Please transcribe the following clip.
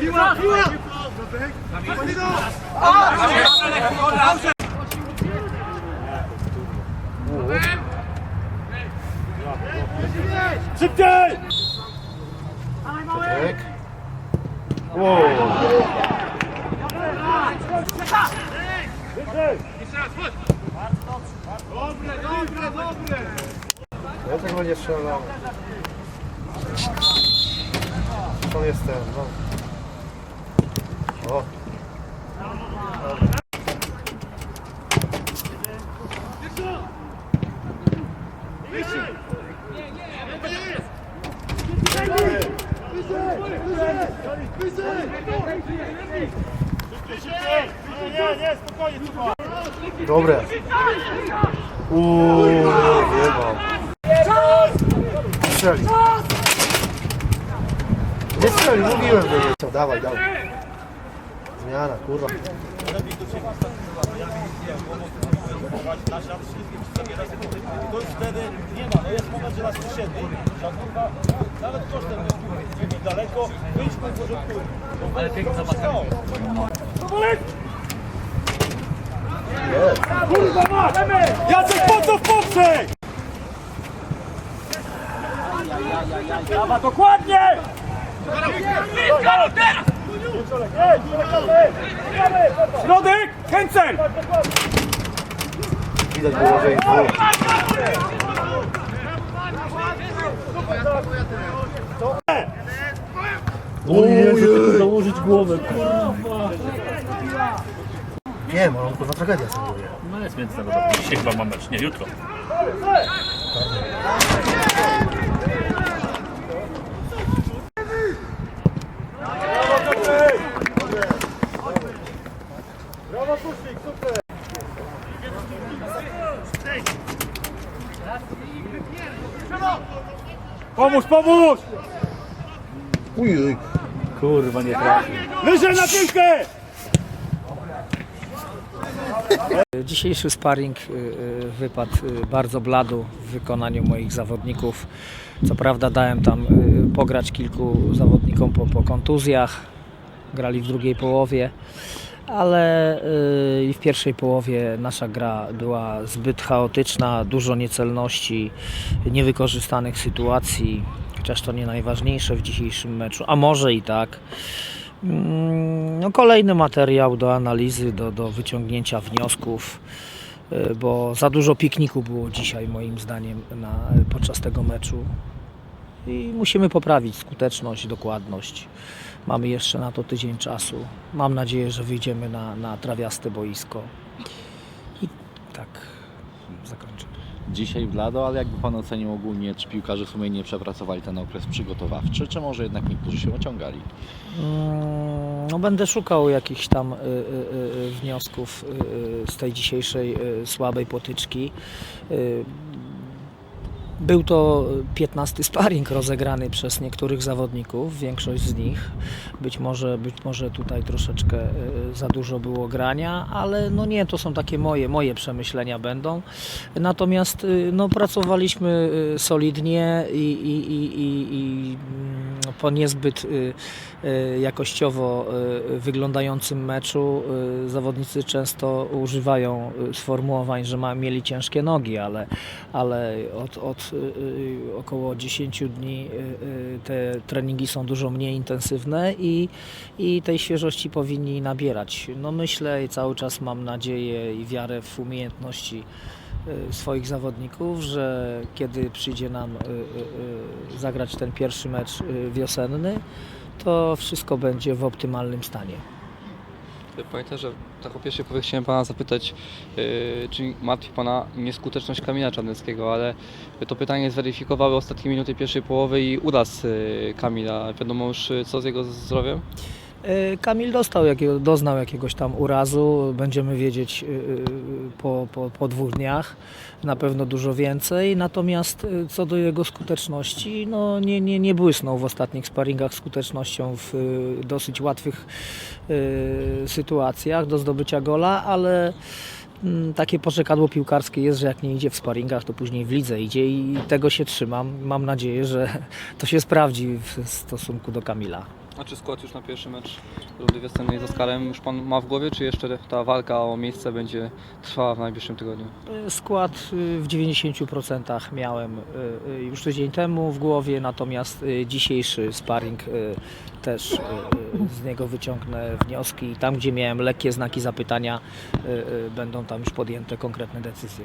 Piła, piła! Szybciej! Tak. Wow. Dobre, dobre, dobre! Ja tego nie strzelam. To jest ten, no. O. Nie, nie, spokojnie, super! Dobre. Uuu, nie mam. Strzeli. Nie strzeli, mówiłem, że nie chciał. Dawaj, dawaj. Zmiana, kurwa. To już wtedy nie ma, no jest moment, że nas że kurwa, nawet kosztem jest daleko, wyjdźmy w porządku. Ale pięknie zapatrzenie. Kurwa ma! Jacek, po co w poprzek? Brawa, dokładnie! Środek, Kęcel! Widać było, że dwóch. Ojej. założyć głowę, kurwa. Nie, mam kurwa tragedia sobie mówię. No jest międzynarodowy. Dzisiaj chyba mam mecz, nie, jutro. Brawo, Pusznik, super! Pomóż, pomóż! Ujej. Kurwa, nie trafi. Wyżej na piłkę! Dzisiejszy sparring y, y, wypadł y, bardzo blado w wykonaniu moich zawodników. Co prawda dałem tam pograć kilku zawodnikom po, po kontuzjach, grali w drugiej połowie, ale i w pierwszej połowie nasza gra była zbyt chaotyczna, dużo niecelności, niewykorzystanych sytuacji, chociaż to nie najważniejsze w dzisiejszym meczu, a może i tak. Mm, No, kolejny materiał do analizy, do, do wyciągnięcia wniosków, y, bo za dużo pikniku było dzisiaj moim zdaniem na, podczas tego meczu i musimy poprawić skuteczność, dokładność. Mamy jeszcze na to tydzień czasu. Mam nadzieję, że wyjdziemy na, na trawiaste boisko. I tak zakończę. Dzisiaj w Lado, ale jakby Pan ocenił ogólnie, czy piłkarze sumiennie przepracowali ten okres przygotowawczy, czy może jednak niektórzy się ociągali? Mm, No będę szukał jakichś tam y, y, y, wniosków y, z tej dzisiejszej y, słabej potyczki. Y, Był to 15 sparring rozegrany przez niektórych zawodników, większość z nich. Być może, być może tutaj troszeczkę y, za dużo było grania, ale no nie, to są takie moje, moje przemyślenia będą. Natomiast y, no, pracowaliśmy y, solidnie i, i, i, i, i mm, po niezbyt jakościowo wyglądającym meczu zawodnicy często używają sformułowań, że ma, mieli ciężkie nogi, ale, ale od, od y, y, około 10 dni y, te treningi są dużo mniej intensywne i, i tej świeżości powinni nabierać. No myślę i cały czas mam nadzieję i wiarę w umiejętności swoich zawodników, że kiedy przyjdzie nam zagrać ten pierwszy mecz wiosenny, to wszystko będzie w optymalnym stanie. Pamiętam, że tak o pierwszej połowie chciałem Pana zapytać, yy, czy martwi Pana nieskuteczność Kamila Czarneckiego, ale to pytanie zweryfikowały ostatnie minuty pierwszej połowy i uraz yy, Kamila. Wiadomo już co z jego zdrowiem? E, Kamil dostał doznał jakiegoś tam urazu, będziemy wiedzieć y, y, po, po, po dwóch dniach na pewno dużo więcej, natomiast co do jego skuteczności, no nie, nie, nie błysnął w ostatnich sparingach skutecznością w dosyć łatwych sytuacjach do zdobycia gola, ale mm, takie poczekadło piłkarskie jest, że jak nie idzie w sparingach, to później w lidze idzie i tego się trzymam. Mam nadzieję, że to się sprawdzi w stosunku do Kamila. A czy skład już na pierwszy mecz rundy wiosennej z Oskarem już Pan ma w głowie, czy jeszcze ta walka o miejsce będzie trwała w najbliższym tygodniu? Skład y, w 90% miałem y, y, już tydzień temu w głowie, natomiast dzisiejszy sparring też z niego wyciągnę wnioski i tam, gdzie miałem lekkie znaki zapytania, będą tam już podjęte konkretne decyzje.